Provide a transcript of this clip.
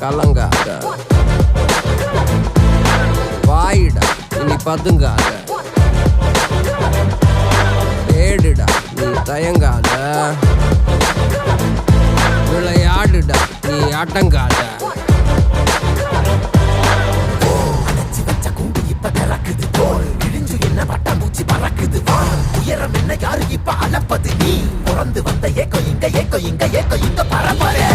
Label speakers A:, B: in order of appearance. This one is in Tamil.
A: கலங்காத. வாயிடா. இனி பதுங்காத. தேடுடா. நீ தயங்காத. விளையாடுடா. நீ அடங்காத.
B: அடைச்சி தோல் கிழிஞ்சு என்ன பட்டாம்பூச்சி பறக்குது வா உயரம் என்ன யாரு இப்ப அளப்பது? நீ பிறந்து வந்த ஏக்கோ இங்க ஏக்கோ இங்க ஏக்கோ இங்க பரம்பரை.